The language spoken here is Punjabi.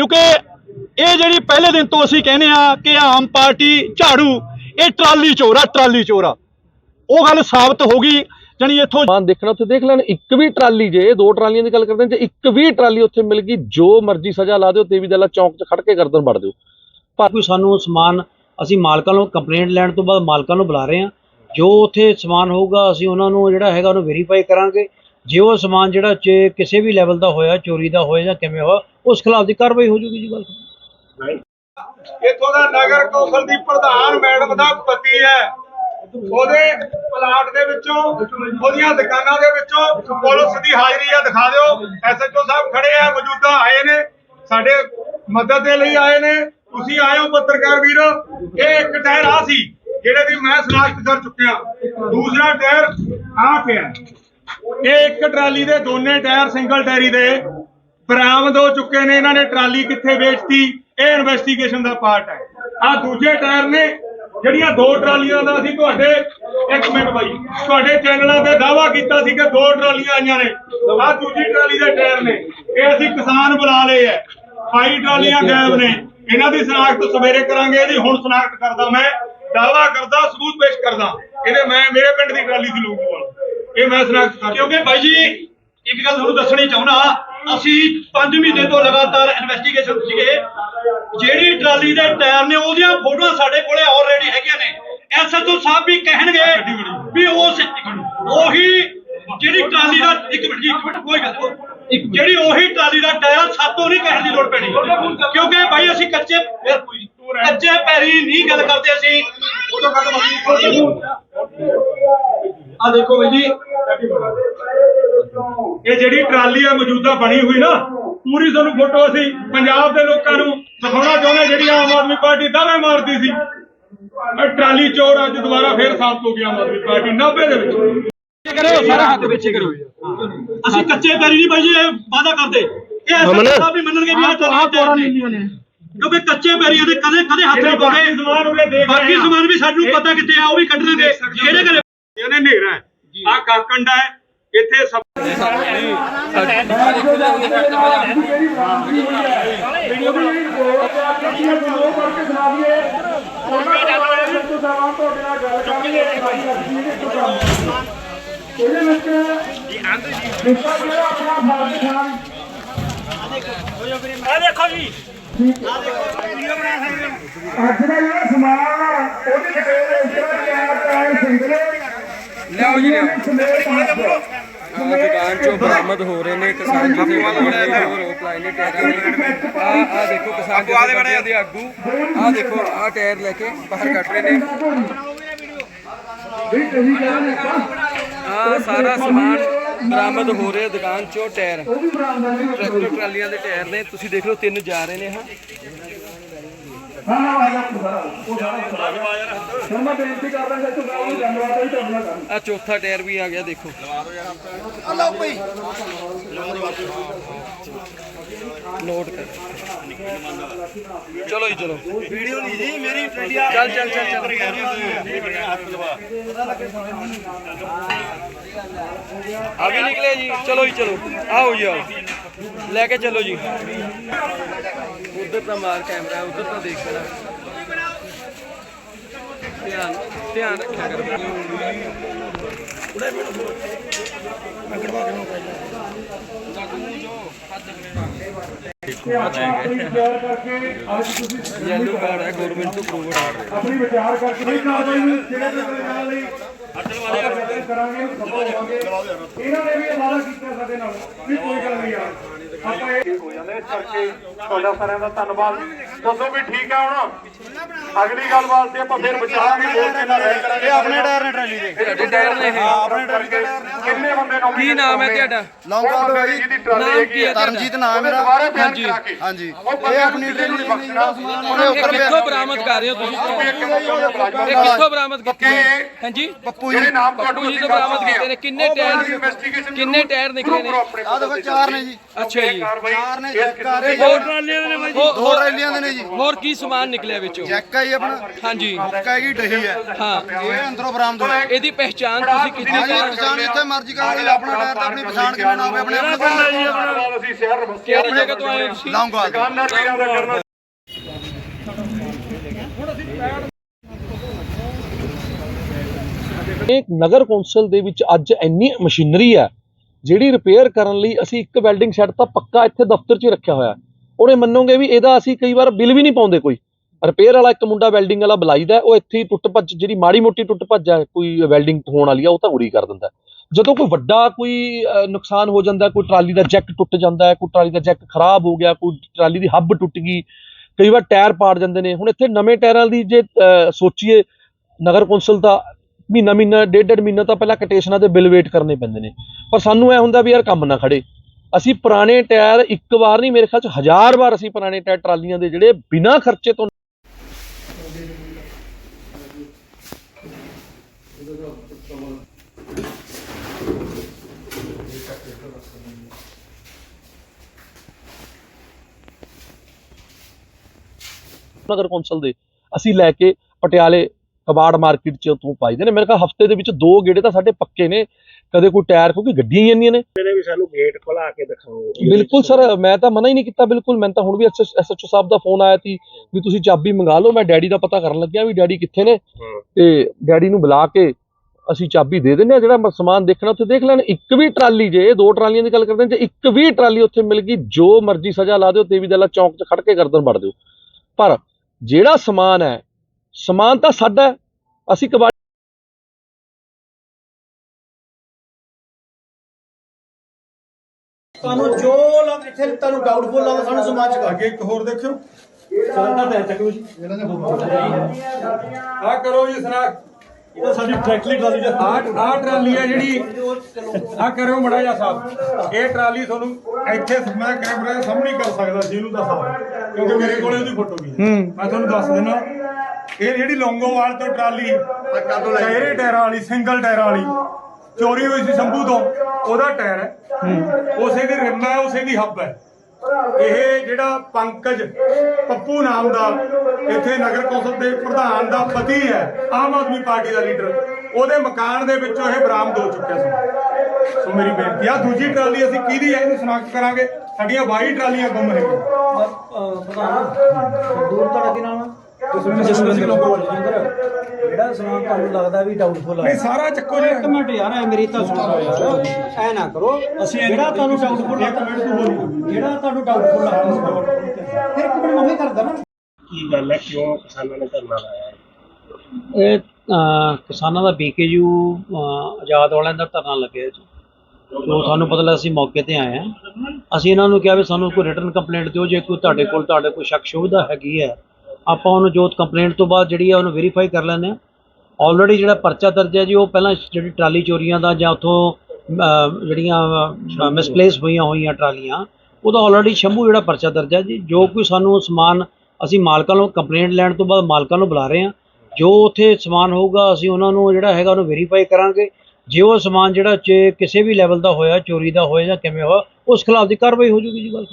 ਕਿਉਂਕਿ ਇਹ ਜਿਹੜੀ ਪਹਿਲੇ ਦਿਨ ਤੋਂ ਅਸੀਂ ਕਹਿੰਦੇ ਆ ਕਿ ਆਮ ਪਾਰਟੀ ਝਾੜੂ ਇਹ ਟਰਾਲੀ ਚੋਰ ਆ ਟਰਾਲੀ ਚੋਰ। ਆ ਉਹ ਗੱਲ ਸਾਬਤ ਹੋ ਗਈ ਜਾਣੀ ਇੱਥੋਂ ਸਮਾਨ ਦੇਖਣਾ ਉੱਥੇ ਦੇਖ ਲੈਣ ਇੱਕ ਵੀ ਟਰਾਲੀ ਜੇ ਦੋ ਟਰਾਲੀਆਂ ਦੀ ਗੱਲ ਕਰਦੇ ਹਾਂ ਜੇ ਇੱਕ ਵੀ ਟਰਾਲੀ ਉੱਥੇ ਮਿਲ ਗਈ ਜੋ ਮਰਜ਼ੀ ਸਜ਼ਾ ਲਾ ਦਿਓ ਦੇਵੀ ਦਲਾ ਚੌਂਕ 'ਚ ਖੜ ਕੇ ਗਰਦਨ ਵੜ ਦਿਓ। ਕੋਈ ਸਾਨੂੰ ਸਮਾਨ ਅਸੀਂ ਮਾਲਕਾਂ ਨੂੰ ਕੰਪਲੇਂਟ ਲੈਣ ਤੋਂ ਬਾਅਦ ਮਾਲਕਾਂ ਨੂੰ ਬੁਲਾ ਰਹੇ ਹਾਂ। ਜੋ ਉੱਥੇ ਸਮਾਨ ਹੋਊਗਾ ਅਸੀਂ ਉਹਨਾਂ ਨੂੰ ਜਿਹੜਾ ਹੈਗਾ ਉਹਨੂੰ ਵੈਰੀਫਾਈ ਕਰਾਂਗੇ। ਜੇ ਉਹ ਸਮਾਨ ਜਿਹੜਾ ਚ ਕਿਸੇ ਵੀ ਲੈਵਲ ਦਾ ਹੋਇਆ, ਚੋਰੀ ਦਾ ਹੋਇਆ ਜਾਂ ਕਿਵੇਂ ਹੋਇਆ, ਉਸ ਖਿਲਾਫ ਦੀ ਕਾਰਵਾਈ ਹੋ ਜੂਗੀ ਜੀ ਗੱਲ ਇੱਥੋਂ ਦਾ ਨਗਰ ਕੌਂਸਲ ਦੀ ਪ੍ਰਧਾਨ ਮੈਡਮ ਦਾ ਪਤੀ ਹੈ। ਉਹਦੇ ਪਲਾਟ ਦੇ ਵਿੱਚੋਂ, ਉਹਦੀਆਂ ਦੁਕਾਨਾਂ ਦੇ ਵਿੱਚੋਂ ਪੁਲਿਸ ਦੀ ਹਾਜ਼ਰੀ ਆ, ਦਿਖਾ ਦਿਓ। ਐਸਐਚਓ ਸਾਹਿਬ ਖੜੇ ਆ, ਮੌਜੂਦਾ ਆਏ ਨੇ, ਸਾਡੇ ਮਦਦ ਦੇ ਲਈ ਆਏ ਨੇ। ਤੁਸੀਂ ਆਏ ਹੋ ਪੱਤਰਕਾਰ ਵੀਰ। ਇਹ ਇੱਕ ਟਾਇਰ ਆ ਸੀ, ਜਿਹੜੇ ਦੀ ਮੈਂ ਸਨਾਖਤ ਕਰ ਚੁੱਕਿਆ। ਦੂਸਰਾ ਟਾਇਰ ਆ ਪਿਆ। ਇਹ ਇੱਕ ਟਰਾਲੀ ਦੇ ਦੋਨੇ ਟਾਇਰ ਸਿੰਗਲ ਟਾਇਰੀ ਦੇ ਬਰਾਮਦ ਹੋ ਚੁੱਕੇ ਨੇ। ਇਹਨਾਂ ਨੇ ਟਰਾਲੀ ਕਿੱਥੇ ਵੇਚਤੀ, ਇਹ ਇਨਵੈਸਟੀਗੇਸ਼ਨ ਦਾ ਪਾਰਟ ਹੈ। ਆ ਦੂਜੇ ਟਾਇਰ ਨੇ, ਜਿਹੜੀਆਂ ਦੋ ਟਰਾਲੀਆਂ ਦਾ ਅਸੀਂ ਤੁਹਾਡੇ, ਇੱਕ ਮਿੰਟ ਬਾਈ, ਤੁਹਾਡੇ ਚੈਨਲਾਂ ਤੇ ਦਾਵਾ ਕੀਤਾ ਸੀ ਕਿ ਦੋ ਟਰਾਲੀਆਂ ਆਈਆਂ ਨੇ। ਆ ਦੂਜੀ ਟਰਾਲੀ ਦੇ ਟਾਇਰ ਨੇ, ਇਹ ਅਸੀਂ ਕਿਸਾਨ ਬੁਲਾ ਲਏ ਐ ਆਈ ਟਰਾਲੀਆਂ ਗਾਇਬ ਨੇ। ਇਹਨਾਂ ਦੀ ਸ਼ਨਾਖਤ ਸਵੇਰੇ ਕਰਾਂਗੇ, ਇਹਦੀ ਹੁਣ ਸ਼ਨਾਖਤ ਕਰਦਾ ਮੈਂ। ਦਾਵਾ ਕਰਦਾ, ਸਬੂਤ ਪੇਸ਼ ਕਰਦਾ। ਇਹਦੇ ਮੈਂ, ਮੇਰੇ ਪਿੰਡ ਦੀ ਟਰਾਲੀ ਸੀ ਲੋਕੋਵਾਲ ਇਹ ਮੈਂ ਸ਼ਨਾਖਤ ਕਿਉਂਕਿ ਬਾਈ ਜੀ, ਇੱਕ ਗੱਲ ਤੁਹਾਨੂੰ ਦੱਸਣੀ ਚਾਹੁੰਦਾ, ਅਸੀਂ 5 ਮਹੀਨੇ ਤੋਂ ਲਗਾਤਾਰ ਇਨਵੈਸਟੀਗੇਸ਼ਨ ਸੀਗੇ। ਜਿਹੜੀ ਟਰਾਲੀ ਦੇ ਟਾਇਰ ਨੇ, ਉਹਦੀਆਂ ਫੋਟੋਆਂ ਸਾਡੇ ਕੋਲੇ ਆਲਰੇਡੀ ਹੈਗੀਆਂ ਨੇ। ਐਸਐਚਓ ਸਾਹਿਬ ਵੀ ਕਹਿਣਗੇ ਵੀ ਉਸ ਉਹੀ ਜਿਹੜੀ ਟਰਾਲੀ ਦਾ ਇੱਕ ਮਿੰਟ ਜੀ, ਇੱਕ ਮਿੰਟ, ਕੋਈ ਗੱਲ ਜਿਹੜੀ ਉਹੀ ਟਰਾਲੀ ਦਾ ਟਾਇਰ ਸਾਤੋਂ ਨਹੀਂ ਕਹਿਣ ਦੀ ਲੋੜ ਪੈਣੀ। ਕਿਉਂਕਿ ਬਾਈ, ਅਸੀਂ ਕੱਚੇ ਕੱਚੇ ਪੈਰੀ ਨਹੀਂ ਗੱਲ ਕਰਦੇ ਅਸੀਂ। ਆ ਦੇਖੋ ਬਾਈ ਜੀ। ਇਹ ਜਿਹੜੀ ਟਰਾਲੀ ਆ ਮੌਜੂਦਾ ਬਣੀ ਹੋਈ ਨਾ ਪੂਰੀ ਤੁਹਾਨੂੰ ਫੋਟੋ ਅਸੀਂ ਪੰਜਾਬ ਦੇ ਲੋਕਾਂ ਨੂੰ ਦਿਖਾਉਣਾ ਚਾਹੁੰਦੇ ਜਿਹੜੀ ਆਮ ਆਦਮੀ ਪਾਰਟੀ ਦਾਅਵੇ ਮਾਰਦੀ ਸੀ। ਇਹ ਟਰਾਲੀ ਚੋਰ ਅੱਜ ਦੁਬਾਰਾ ਫੇਰ ਸਾਬਤ ਹੋ ਗਈ ਆਮ ਆਦਮੀ ਪਾਰਟੀ 90 ਦੇ ਵਿੱਚ। ਕਰਿਓ ਸਾਰਾ ਹੱਥ ਪਿੱਛੇ ਕਰੋ ਅਸੀਂ ਕੱਚੇ ਪੈਰੀ ਨਹੀਂ ਬਾਈ ਜੀ ਇਹ ਵਾਦਾ ਕਰਦੇ। ਇਹ ਸਾਹਿਬ ਵੀ ਮੰਨਣਗੇ ਵੀ ਆਹ ਟਰਾਲੀ ਨੇ। ਕਿਉਂਕਿ ਕੱਚੇ ਪੈਰੀਆਂ ਦੇ ਕਦੇ ਕਦੇ ਹੱਥ ਨਹੀਂ ਦੇਖ ਬਾਕੀ ਸਮਾਨ ਵੀ ਸਾਨੂੰ ਪਤਾ ਕਿੱਥੇ ਆ ਉਹ ਵੀ ਕੱਢਣਗੇ ਕਿਹੜੇ ਘਰੇ ਇਹਨੇ ਹਨੇਰਾ ਹੈ। ਆ ਕਾਕੰਡਾ ਹੈ। ਇੱਥੇ ਸਭ ਅੱਜ ਦਾ ਜਿਹੜਾ ਸਮਾਨ ਆ ਉਹਦੇ ਡਿਟੇਲ ਇਸ ਤਰ੍ਹਾਂ ਤਿਆਰ ਕਰਾਏ ਸਿੰਗਲ ਲਿਆਓ ਜੀ ਲਿਆਓ ਦੁਕਾਨ ਚੋਂ ਬਰਾਮਦ ਹੋ ਰਹੇ ਨੇ ਕਿਸਾਨ ਜਥੇਬੰਦੀਆਂ ਦੇ ਰੋਕ ਲਾਏ ਨੇ ਟਾਇਰਾਂ ਦੇ ਆ ਆ ਦੇਖੋ ਕਿਸਾਨ ਜਥੇਬੰਦੀਆਂ ਦੇ ਆਗੂ। ਆ ਦੇਖੋ ਆ ਟਾਇਰ ਲੈ ਕੇ ਬਾਹਰ ਕੱਢ ਰਹੇ ਨੇ। ਆ ਸਾਰਾ ਸਮਾਨ ਬਰਾਮਦ ਹੋ ਰਿਹਾ ਦੁਕਾਨ ਚੋਂ ਟਾਇਰ। ਟਰੈਕਟਰ ਟਰਾਲੀਆਂ ਦੇ ਟਾਇਰ ਨੇ। ਤੁਸੀਂ ਦੇਖ ਲਓ ਤਿੰਨ ਜਾ ਰਹੇ ਨੇ ਹਾਂ। ਹਾਂ ਹਾਂ ਆਇਆ ਸਾਰਾ ਉਹ ਸਾਰਾ ਫਿਰ ਮੈਂ ਬੇਨਤੀ ਕਰਦਾ ਕਿ ਤੂੰ ਗਾਉਂ ਧੰਨਵਾਦ ਹੈ ਤੁਹਾਡਾ ਕਰ ਆ ਚੌਥਾ ਟਾਇਰ ਵੀ ਆ ਗਿਆ ਦੇਖੋ। ਨੋਟ ਕਰ। ਚਲੋ ਜੀ ਚਲੋ। ਵੀਡੀਓ ਨਹੀਂ ਜੀ ਮੇਰੀ ਚੱਲ ਚੱਲ ਚੱਲ ਚੱਲ। ਆ। ਵੀ ਨਿਕਲੇ ਜੀ ਚਲੋ ਜੀ ਚਲੋ। ਆਓ ਜੀ ਆਓ। ਲੈ ਕੇ ਚਲੋ ਜੀ। ਉਧਰ ਤਾਂ ਮਾਰ ਕੈਮਰਾ ਉਧਰ ਤਾਂ ਦੇਖ ਲੈਣਾ ਧਿਆਨ ਧਿਆਨ ਰੱਖਿਆ ਕਰੋ। ਤਿਆਰ ਕਰਕੇ ਅੱਜ ਤੁਸੀਂ ਯੈਲੋ ਕਾਰਡ ਹੈ ਗਵਰਨਮੈਂਟ ਤੋਂ ਅਪਰੂਵਡ ਆਰਡਰ ਆਪਣੀ ਵਿਚਾਰ ਕਰਕੇ ਕੋਈ ਕਾਰਵਾਈ ਨੂੰ ਜਿਹੜੇ ਦੇ ਨਾਲ ਲਈ ਆਪਾਂ ਕਰਾਂਗੇ ਸਫਲ ਇਹਨਾਂ ਨੇ ਵੀ ਇਹ ਕੀਤਾ ਸਾਡੇ ਨਾਲ ਵੀ ਕੋਈ ਗੱਲ ਨਹੀਂ ਯਾਰ ਆਪਾਂ ਇਹ ਹੋ ਜਾਂਦੇ ਇਸ ਤੁਹਾਡਾ ਸਾਰਿਆਂ ਦਾ ਧੰਨਵਾਦ। ਦੱਸੋ ਵੀ ਠੀਕ ਹੈ ਹੁਣ। ਅਗਲੀ ਗੱਲ ਵਾਸਤੇ ਆਪਾਂ ਫਿਰ ਵਿਚਾਰਾਂਗੇ ਬੋਲ ਕੇ ਨਾ ਰਹਿ ਕਰਾਂਗੇ। ਇਹ ਆਪਣੇ ਟਾਇਰ ਨੇ ਟਰਾਲੀ ਦੇ। ਤੁਹਾਡੇ ਟਾਇਰ ਨੇ ਇਹ। ਆਪਣੇ ਕਰਕੇ ਕਿੰਨੇ ਬੰਦੇ ਨੌਕਰੀ ਕੀ ਨਾਮ ਹੈ ਤੁਹਾਡਾ? ਲੌਂਗਾ ਤੋਂ ਜੀ ਦੀ ਟਰਾਲੀ ਨਾਮ ਕੀ ਹੈ ਤੁਹਾਡਾ? ਤਰਨਜੀਤ ਨਾਮ ਮੇਰਾ। ਦੁਬਾਰਾ ਬਿਆਨ ਕਰਾ ਕੇ। ਹਾਂਜੀ। ਇਹ ਆਪਣੀ ਟ੍ਰੇਨਿੰਗ ਬਖਸ਼ਣਾ। ਉਹਨੇ ਉੱਪਰ ਕਿੱਥੋਂ ਬਰਾਮਦ ਕਰ ਰਹੇ ਹੋ ਤੁਸੀਂ? ਇਹ ਕਿੱਥੋਂ ਬਰਾਮਦ ਕੀਤੇ ਨੇ? ਹਾਂਜੀ। ਪੱਪੂ ਜੀ। ਨਾਮ ਪੱਪੂ ਜੀ ਤੋਂ ਬਰਾਮਦ ਕੀਤੇ ਨੇ। ਕਿੰਨੇ ਟਾਇਰ ਕਿੰਨੇ ਟਾਇਰ ਨਿਕਲੇ ਨੇ? ਆ ਦੇਖੋ ਚਾਰ ਨੇ ਜੀ। ਅੱਛਾ ਜੀ। ਚਾਰ ਨੇ ਕਰ ਰਹੇ ਦੋ ਟਰਾਲੀਆਂ ਦੇ ਨੇ ਬਾਈ ਦੋ ਰੈਲੀਆਂ ਦੇ ਨੇ ਜੀ। ਹੋਰ ਕੀ ਸਮਾਨ ਨਿਕਲਿਆ ਵਿੱਚੋਂ? ਚੈੱਕ ਹੈ ਜੀ ਆਪਣਾ। ਹਾਂਜੀ। ਹੁੱਕਾ ਹੈਗੀ ਡਹੀ ਹੈ ਹਾਂ। ਇਹ ਅੰਦਰੋਂ ਬਰਾਮਦ ਹੋਇਆ। ਇਹਦੀ ਪਹਿਚਾਣ ਤੁਸੀਂ ਕੀਤੀ ਹਾਂ ਜੀ ਹੈ ਪਛਾਣ ਜਿੱਥੇ ਮਰਜ਼ੀ ਕਰ ਲਓ ਆਪਣਾ ਟਾਇਰ ਤਾਂ ਆਪਣੀ ਪਛਾਣ ਕਿਵੇਂ ਨਾ ਹੋਵੇ ਆਪਣੇ ਆਪਣੇ ਕਿਹੜੀ ਜਗ੍ਹਾ ਤੋਂ ਆਏ ਤੁਸੀਂ? ਲੌਂਗਵਾਲ ਤੋਂ। ਇਹ ਨਗਰ ਕੌਂਸਲ ਦੇ ਵਿੱਚ ਅੱਜ ਇੰਨੀ ਮਸ਼ੀਨਰੀ ਹੈ ਜਿਹੜੀ ਰਿਪੇਅਰ ਕਰਨ ਲਈ ਅਸੀਂ ਇੱਕ ਵੈਲਡਿੰਗ ਸੈੱਟ ਤਾਂ ਪੱਕਾ ਇੱਥੇ ਦਫ਼ਤਰ 'ਚ ਹੀ ਰੱਖਿਆ ਹੋਇਆ ਉਹਨੇ ਮੰਨੋਗੇ ਵੀ ਇਹਦਾ ਅਸੀਂ ਕਈ ਵਾਰ ਬਿੱਲ ਵੀ ਨਹੀਂ ਪਾਉਂਦੇ ਕੋਈ। ਰਿਪੇਅਰ ਵਾਲਾ ਇੱਕ ਮੁੰਡਾ ਵੈਲਡਿੰਗ ਵਾਲਾ ਬੁਲਾਈਦਾ, ਉਹ ਇੱਥੇ ਹੀ ਟੁੱਟ ਭੱਜ ਜਿਹੜੀ ਮਾੜੀ ਮੋਟੀ ਟੁੱਟ ਭੱਜ ਹੈ ਕੋਈ ਵੈਲਡਿੰਗ ਹੋਣ ਵਾਲੀ ਆ, ਉਹ ਤਾਂ ਉਰੀ ਕਰ ਦਿੰਦਾ। ਜਦੋਂ ਕੋਈ ਵੱਡਾ ਕੋਈ ਨੁਕਸਾਨ ਹੋ ਜਾਂਦਾ, ਕੋਈ ਟਰਾਲੀ ਦਾ ਜੈਕ ਟੁੱਟ ਜਾਂਦਾ ਹੈ ਕੋਈ ਟਰਾਲੀ ਦਾ ਜੈਕ ਖਰਾਬ ਹੋ ਗਿਆ, ਕੋਈ ਟਰਾਲੀ ਦੀ ਹੱਬ ਟੁੱਟ ਗਈ, ਕਈ ਵਾਰ ਟਾਇਰ ਪਾੜ ਜਾਂਦੇ ਨੇ। ਹੁਣ ਇੱਥੇ ਨਵੇਂ ਟਾਇਰਾਂ ਦੀ ਜੇ ਸੋਚੀਏ, ਨਗਰ ਕੌਂਸਲ ਦਾ ਮਹੀਨਾ ਮਹੀਨਾ ਡੇਢ ਡੇਢ ਮਹੀਨਾ ਤਾਂ ਪਹਿਲਾਂ ਕਟੇਸ਼ਨਾਂ ਦੇ ਬਿੱਲ ਵੇਟ ਕਰਨੇ ਪੈਂਦੇ ਨੇ। ਪਰ ਸਾਨੂੰ ਐ ਹੁੰਦਾ ਵੀ ਯਾਰ ਕੰਮ ਨਾ ਖੜੇ। ਅਸੀਂ ਪੁਰਾਣੇ ਟਾਇਰ ਇੱਕ ਵਾਰ ਨਹੀਂ, ਮੇਰੇ ਖਿਆਲ ਚ ਹਜ਼ਾਰ ਵਾਰ ਅਸੀਂ ਪੁਰਾਣੇ ਟਾਇਰ ਟਰਾਲੀਆਂ ਦੇ ਜਿਹੜੇ ਬਿਨਾਂ ਖਰਚੇ ਤੋਂ ਨਗਰ ਕੌਂਸਲ ਦੇ ਅਸੀਂ ਲੈ ਕੇ ਪਟਿਆਲੇ ਕਬਾੜ ਮਾਰਕੀਟ ਚ ਤੋਂ ਪਾਈਦੇ ਨੇ। ਮੇਰੇ ਖਿਆਲ ਹਫ਼ਤੇ ਦੇ ਵਿੱਚ ਦੋ ਗੇੜੇ ਤਾਂ ਸਾਡੇ ਪੱਕੇ ਨੇ। ਕਦੇ ਕੋਈ ਟਾਇਰ ਕਿਉਂਕਿ ਗੱਡੀਆਂ ਹੀ ਇੰਨੀਆਂ ਨੇ। ਵੀ ਸਾਨੂੰ ਗੇਟ ਖੁਲਾ ਕੇ ਦਿਖਾਓ। ਬਿਲਕੁਲ ਸਰ ਮੈਂ ਤਾਂ ਮਨਾ ਹੀ ਨਹੀਂ ਕੀਤਾ ਬਿਲਕੁਲ। ਮੈਂ ਤਾਂ ਹੁਣ ਵੀ ਐਸਐਚਓ ਸਾਹਿਬ ਦਾ ਫੋਨ ਆਇਆ ਸੀ ਵੀ ਤੁਸੀਂ ਚਾਬੀ ਮੰਗਾ ਲਓ। ਮੈਂ ਡੈਡੀ ਦਾ ਪਤਾ ਕਰਨ ਲੱਗਿਆ ਵੀ ਡੈਡੀ ਕਿੱਥੇ ਨੇ। ਤੇ ਡੈਡੀ ਨੂੰ ਬੁਲਾ ਕੇ ਅਸੀਂ ਚਾਬੀ ਦੇ ਦਿੰਦੇ ਆ ਜਿਹੜਾ ਸਮਾਨ ਦੇਖਣਾ ਉੱਥੇ ਦੇਖ ਲੈਣ। ਇੱਕ ਵੀ ਟਰਾਲੀ ਜੇ ਦੋ ਟਰਾਲੀਆਂ ਦੀ ਗੱਲ ਕਰਦੇ ਜੇ ਇੱਕ ਵੀ ਟਰਾਲੀ ਉੱਥੇ ਮਿਲ ਗਈ ਜੋ ਮਰਜ਼ੀ ਸਜ਼ਾ ਲਾ ਦਿਓ ਦੇਵੀ ਦਲਾ ਚੌਂਕ 'ਚ ਖੜ ਕੇ ਗਰਦਨ ਵੜ ਦਿਓ। ਪਰ ਜਿਹੜਾ ਸਮਾਨ ਹੈ ਸਮਾਨ ਤਾਂ ਸਾਡਾ ਹੈ। ਅਸੀਂ ਕਬਾ ਤੁਹਾਨੂੰ ਜੋ ਲੱਗ ਇੱਥੇ ਤੁਹਾਨੂੰ ਡਾਊਟਫੁਲ ਲੱਗਦਾ ਸਾਨੂੰ ਸਮਾਜ ਚ ਅੱਗੇ ਇੱਕ ਹੋਰ ਦੇਖਿਓ। ਚੱਲਦਾ ਤਾਂ ਚੱਕੋ ਜੀ। ਆ ਕਰੋ ਜੀ ਸਰਾਖ ਇਹ ਤਾਂ ਸਾਡੀ ਟਰੈਕਟਰੀ ਟਰਾਲੀ ਦਾ ਆ ਆ ਟਰਾਲੀ ਆ ਜਿਹੜੀ ਆ ਕਰਿਓ ਮੜਾ ਜਾ ਸਾਹਿਬ ਇਹ ਟਰਾਲੀ ਤੁਹਾਨੂੰ ਇੱਥੇ ਮੈਂ ਕੈਮਰਾ ਦੇ ਸਾਹਮਣੇ ਹੀ ਕਰ ਸਕਦਾ ਸੀ ਇਹਨੂੰ ਦੱਸਾਂ ਕਿਉਂਕਿ ਮੇਰੇ ਕੋਲੇ ਉਹਦੀ ਫੋਟੋ ਵੀ ਹੈ। ਮੈਂ ਤੁਹਾਨੂੰ ਦੱਸ ਦਿੰਦਾ। ਇਹ ਜਿਹੜੀ ਲੌਂਗੋਵਾਲ ਤੋਂ ਟਰਾਲੀ ਟਾਇਰੇ ਟਾਇਰਾਂ ਵਾਲੀ ਸਿੰਗਲ ਟਾਇਰਾਂ ਵਾਲੀ ਚੋਰੀ ਹੋਈ ਸੀ ਸ਼ੰਭੂ ਤੋਂ ਉਹਦਾ ਟਾਇਰ ਹੈ। ਉਸੇ ਦੀ ਰਿਮ ਹੈ ਉਸੇ ਦੀ ਹੱਬ ਹੈ। ਇਹ ਜਿਹੜਾ ਪੰਕਜ ਪੱਪੂ ਨਾਮ ਦਾ ਇੱਥੇ ਨਗਰ ਕੌਂਸਲ ਦੇ ਪ੍ਰਧਾਨ ਦਾ ਪਤੀ ਹੈ ਆਮ ਆਦਮੀ ਪਾਰਟੀ ਦਾ ਲੀਡਰ ਉਹਦੇ ਮਕਾਨ ਦੇ ਵਿੱਚੋਂ ਇਹ ਬਰਾਮਦ ਹੋ ਚੁੱਕਿਆ ਸੀ। ਸੋ ਮੇਰੀ ਬੇਨਤੀ ਆ ਦੂਜੀ ਟਰਾਲੀ ਅਸੀਂ ਕਿਹਦੀ ਹੈ ਇਹਨੂੰ ਸ਼ਨਾਖਤ ਕਰਾਂਗੇ। ਸਾਡੀਆਂ 22 ਟਰਾਲੀਆਂ ਗੁੰਮ ਰਹੀਆਂ। ਪ੍ਰਧਾਨ ਦੂਰ ਤੁਹਾਡਾ ਕੀ ਨਾਮ ਹੈ ਜਸਵਿੰਦਰ ਸਿੰਘ ਜਿਹੜਾ ਸਮਾਨ ਤੁਹਾਨੂੰ ਲੱਗਦਾ ਵੀ ਡਾਊਟਫੁਲ ਨਹੀਂ ਸਾਰਾ ਚੱਕੋ ਜੀ। ਇੱਕ ਮਿੰਟ ਯਾਰ ਐ ਮੇਰੀ ਤਾਂ ਸੁਣੋ ਯਾਰ। ਐ ਨਾ ਕਰੋ। ਅਸੀਂ ਜਿਹੜਾ ਤੁਹਾਨੂੰ ਡਾਊਟਫੁਲ ਇੱਕ ਮਿੰਟ ਤੂੰ ਬੋਲੀ। ਜਿਹੜਾ ਤੁਹਾਨੂੰ ਡਾਊਟਫੁਲ ਲੱਗਦਾ ਫਿਰ ਇੱਕ ਮਿੰਟ ਮੈਂ ਵੀ ਕਰਦਾ ਨਾ। ਕੀ ਗੱਲ ਹੈ? ਕਿਉਂ ਕਿਸਾਨਾਂ ਨੇ ਧਰਨਾ ਲਾਇਆ ਇਹ ਕਿਸਾਨਾਂ ਦਾ ਬੀਕੇਯੂ ਆਜ਼ਾਦ ਵਾਲਿਆਂ ਦਾ ਧਰਨਾ ਲੱਗਿਆ ਜੀ। ਜੋ ਸਾਨੂੰ ਪਤਾ ਲੱਗਾ ਅਸੀਂ ਮੌਕੇ ਤੇ ਆਏ ਆ ਅਸੀਂ ਇਹਨਾਂ ਨੂੰ ਕਿਹਾ ਵੀ ਸਾਨੂੰ ਕੋਈ ਰਿਟਰਨ ਕੰਪਲੇਂਟ ਦਿਓ ਜੇ ਕੋਈ ਤੁਹਾਡੇ ਕੋਲ ਤੁਹਾਡੇ ਕੋਈ ਸ਼ੱਕ ਸ਼ੁਬਦਾ ਹੈਗੀ ਹੈ। ਆਪਾਂ ਉਹਨੂੰ ਜੋਤ ਕੰਪਲੇਂਟ ਤੋਂ ਬਾਅਦ ਜਿਹੜੀ ਹੈ ਉਹਨੂੰ ਵੈਰੀਫਾਈ ਕਰ ਲੈਂਦੇ ਆ ਆਲਰੇਡੀ ਜਿਹੜਾ ਪਰਚਾ ਦਰਜ ਹੈ ਜੀ ਉਹ ਪਹਿਲਾਂ ਜਿਹੜੀ ਟਰਾਲੀ ਚੋਰੀਆਂ ਦਾ ਜਾਂ ਉੱਥੋਂ ਜਿਹੜੀਆਂ ਮਿਸਪਲੇਸ ਹੋਈਆਂ ਹੋਈਆਂ ਟਰਾਲੀਆਂ ਉਹਦਾ ਆਲਰੇਡੀ ਸ਼ੰਭੂ ਜਿਹੜਾ ਪਰਚਾ ਦਰਜ ਹੈ ਜੀ ਜੋ ਕੋਈ ਸਾਨੂੰ ਸਮਾਨ ਅਸੀਂ ਮਾਲਕਾਂ ਨੂੰ ਕੰਪਲੇਂਟ ਲੈਣ ਤੋਂ ਬਾਅਦ ਮਾਲਕਾਂ ਨੂੰ ਬੁਲਾ ਰਹੇ ਹਾਂ। ਜੋ ਉੱਥੇ ਸਮਾਨ ਹੋਊਗਾ ਅਸੀਂ ਉਹਨਾਂ ਨੂੰ ਜਿਹੜਾ ਹੈਗਾ ਉਹਨੂੰ ਵੈਰੀਫਾਈ ਕਰਾਂਗੇ। ਜੇ ਉਹ ਸਮਾਨ ਜਿਹੜਾ ਕਿਸੇ ਵੀ ਲੈਵਲ ਦਾ ਹੋਇਆ ਚੋਰੀ ਦਾ ਹੋਇਆ ਜਾਂ ਕਿਵੇਂ ਹੋਇਆ ਉਸ ਖਿਲਾਫ ਦੀ ਕਾਰਵਾਈ ਹੋ ਜੂਗੀ ਜੀ ਗੱਲ।